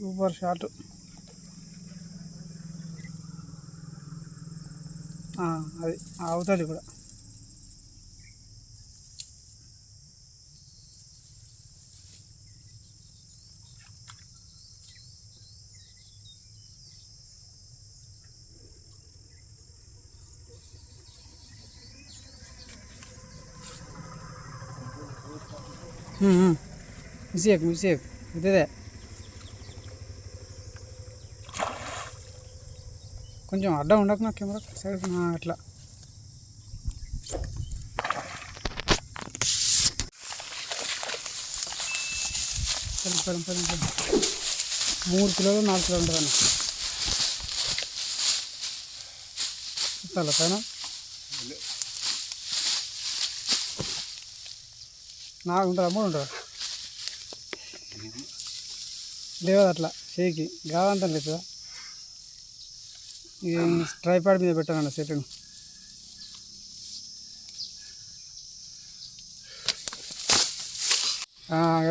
Super shot. అది అవుతుంది కూడా. మిస్సేక్ మిస్సేక్ ఇదే కొంచెం అడ్డం ఉండకు నా కెమెరా. సైడ్ అట్లా. పది పది పది పది మూడు కిలోలు నాలుగు కిలోలు ఉంటుంది అన్న చాలా పైన? నాకు ఉంటుందా మూడు ఉంటుందా లేదు అట్లా చేయికి. గావంతం లేదు ఇది ట్రైపాడ్ మీద పెట్టానన్న సెట్ను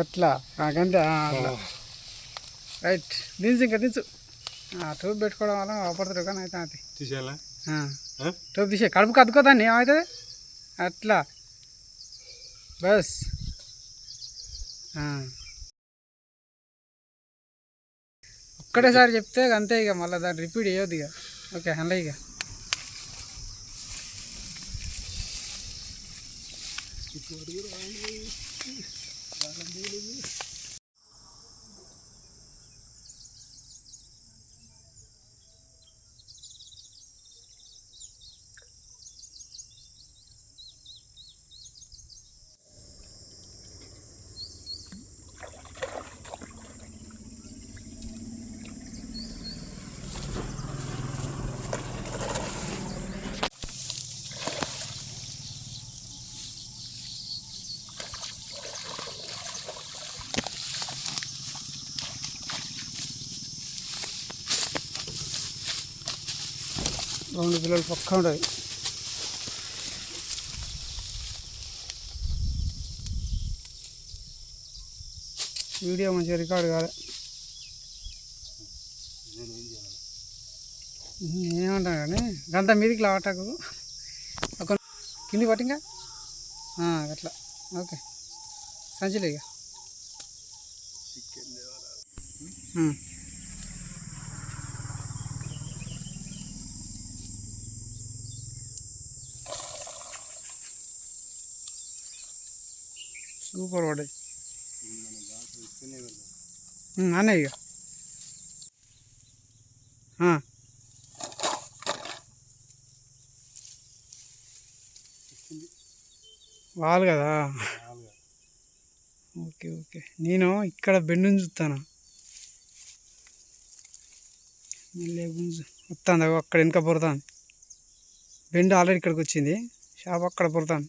ఎట్లా? అంతే అట్లా. రైట్ దించు ఇంకా దించు. టూబ్ పెట్టుకోవడం వల్ల అవపడతారు కానీ అయితే అది తీసేయాలా? టూబ్ తీసే కడుపు కత్తుకోదాన్ని ఏమవుతుంది? అట్లా. బస్. ఒక్కటేసారి చెప్తే అంతే ఇక మళ్ళీ దాన్ని రిపీట్ చేయొద్దు ఇక. ఓకే అందులో ఇక రెండు కిలోలు పక్క ఉంటుంది. వీడియో మంచిగా రికార్డ్ కాలే. ఏమంటాను కానీ గంత మీదికి లావటకు ఒక కింది పట్టింగా అట్లా. ఓకే. సంచిలే ఇక. సూపర్ పడ్డది ఉమ్, అనే ఇక. వాళ్ళు కదా? Okay okay. నేను ఇక్కడ బెండుని చూస్తాను వస్తాను అక్కడ వెనక పొరతాను బెండు ఆల్రెడీ ఇక్కడికి వచ్చింది. షాప్ అక్కడ పొరతాను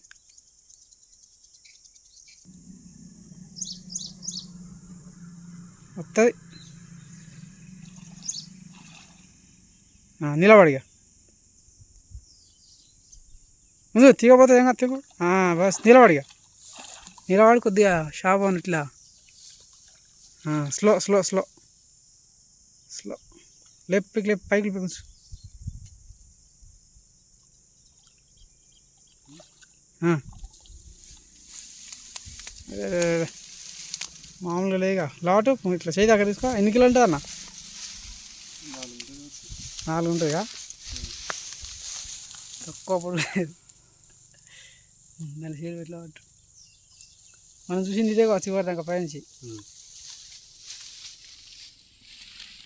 వస్తుంది నిలబడిగా ముందు తీగపోతుంది ఏం కాదు తీగు బస్ నిలబడిగా నిలబడి కొద్దిగా షాప్ అని ఇట్లా. Slow slow slow. స్లో. లేపు పైకి లేపు పైకి లేపు కొంచెం అదే, అదే, అదే. మామూలుగా లేగా లాటు ఇట్లా చేయి దగ్గర తీసుకో. ఎన్ని కిలో ఉంటుంది అన్న నాలుగు ఉంటుందిగా? తక్కువ పొడి లేదు దాని ఎట్లా మనం చూసింది ఇదే కావచ్చు చివరి దాకా పైనుంచి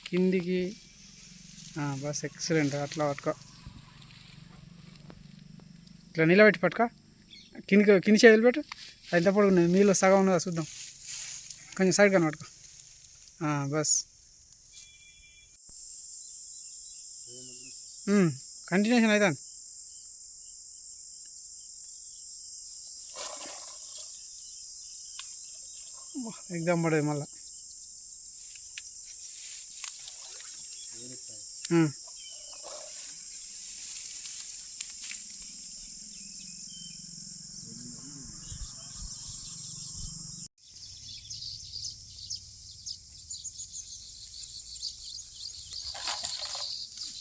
కిందికి బస్ ఎక్సలెంట్ అట్లా పట్టుకో. ఇట్లా నిలబెట్టి పట్టుకో. కిందికి కింది చేతులు పెట్టు. అది ఎంత పొడుగు మీలో సగం ఉన్నదా? చూద్దాం. కొంచెం సైడ్ కనబడుకో. బస్. కంటిన్యూషన్ అవుతాను ఎగ్జామ్ పడేది మళ్ళీ.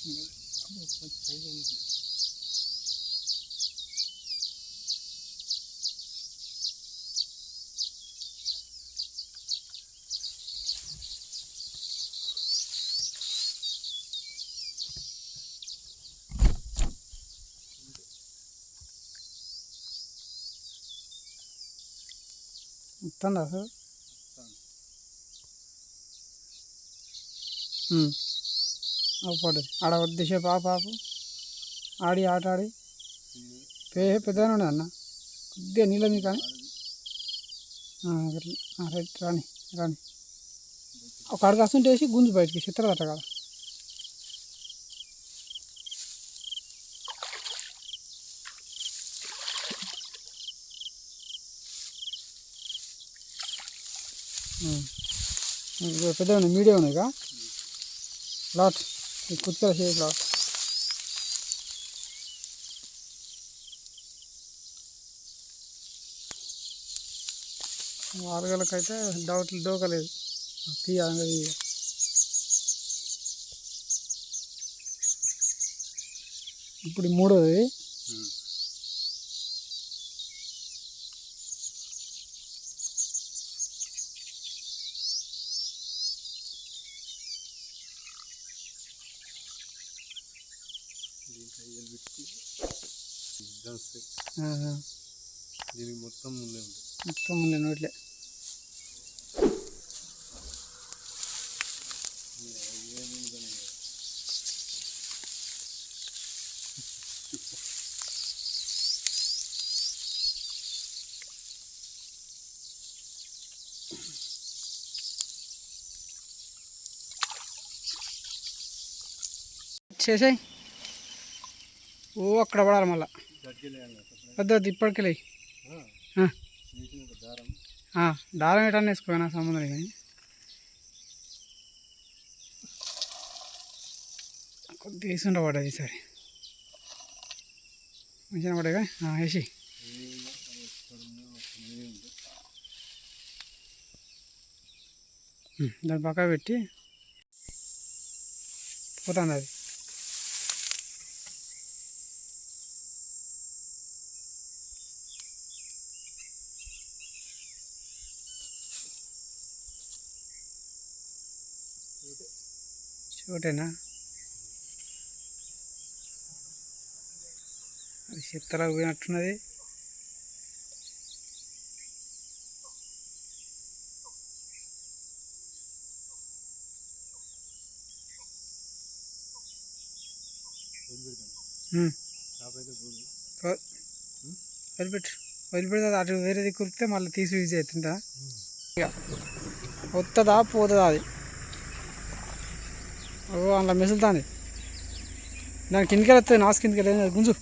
한번 발견해보세요. 일단 나서 응. పడ్డది ఆడ కొద్దిసేపు పాప. ఆపు ఆడి ఆట ఆడి పే పెద్దగానే ఉండదు అన్న. కొద్దిగా నీళ్ళ మీ కానీ. రైట్ రాని రాని. ఒక అడుగు వస్తుంటే వేసి గుంజు బయటికి చిత్ర కదా పెద్ద మీడియం ఉన్నాయి కా? లాట్. కుత్కల షేప్ వారగలకైతే డౌట్లు డోకలేదు తీయాలి. ఇప్పుడు మూడోది. దీనికి మొత్తం ముందే ఉంది. మొత్తం ఉంది నోట్లే. చేసాయి. ఓ అక్కడ పడాలి మళ్ళా. వద్దు వద్దు ఇప్పటికెళ్ళి దారం దారం ఎటన్నా వేసుకోనా సంబంధం కానీ. కొద్దిగా వేసుండ పడ్డది సరే మంచిగా పడ్డాయి కదా? వేసి. దాని పక్క పెట్టి. పోతుంది అది. చోటేనా? అది చిత్తలా పోయినట్టున్నది. వదిలిపెట్టు. వదిలిపెడితే అటు వేరే దిక్కురితే మళ్ళీ తీసి యూజ్ అవుతుందా ఇక వస్తుందా పోతుందా అది? ఓ అందులో మెసులుతుంది దాని కిందికి వస్తుంది నాసు కిందికి వెళ్ళేది గుంజు.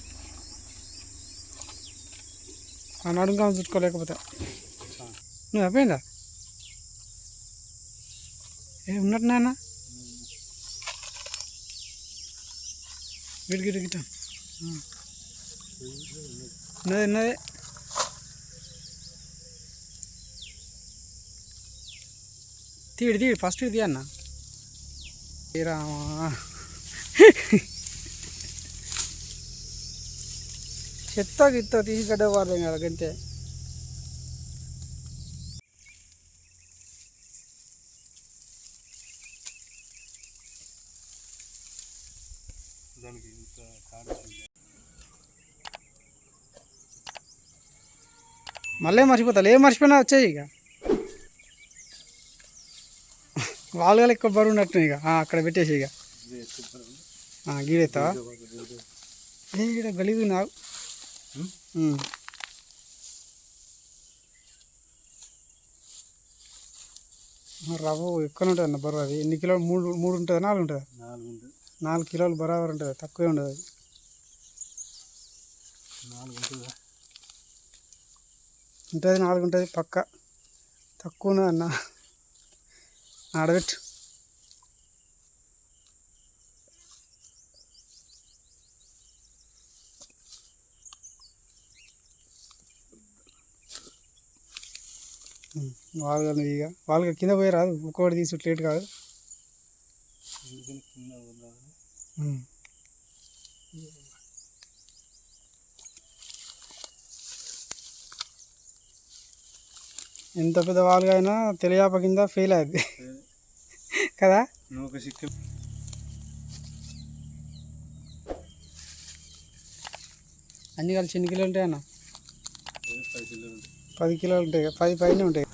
ఆ నడుంగా చుట్టుకోలేకపోతే. నువ్వు అయిపోయిందా? ఏ ఉన్నట్టు నాన్న? గిట్ గిట్. గిట్ట ఉన్నది ఉన్నది. తీడు తీడు. ఫస్ట్ ఇది రామా చెత్త గిత్త తీసి కట్టవారు కదా గంతే. దానికి ఇంత మళ్ళీ మర్చిపోతా ఏం మర్చిపోయినా వచ్చాయి ఇక. వాళ్ళు ఎక్కువ బరువు ఉన్నట్టు ఇక అక్కడ పెట్టేసి ఇక గీడెత్తావా గీడ? గలీదు నాకు రవ్వ ఎక్కువ ఉంటుంది అన్న బరువు అది. ఎన్ని కిలోలు? మూడు మూడు ఉంటుందా? నాలుగు ఉంటుందా? నాలుగు ఉంటుంది నాలుగు కిలోలు బరాబర్ ఉంటుంది. తక్కువే ఉండదు అది. నాలుగు ఉంటుందా ఉంటుంది నాలుగు ఉంటుంది పక్క. తక్కువ అన్న ఆడబెట్టు వాళ్ళగా ఇక. వాళ్ళకి కింద పోయి రాదు. ఒక్కొక్కటి తీసి లేట్ కాదు. కింద ఎంత పెద్ద వాళ్ళగా అయినా తెలియాప కింద ఫెయిల్ అయ్యింది కదా? నువ్వు సిక్కు అన్ని కలిసి ఎన్ని కిలోలు ఉంటాయి. అన్న పది కిలోలు ఉంటాయి. పది పైన ఉంటాయి.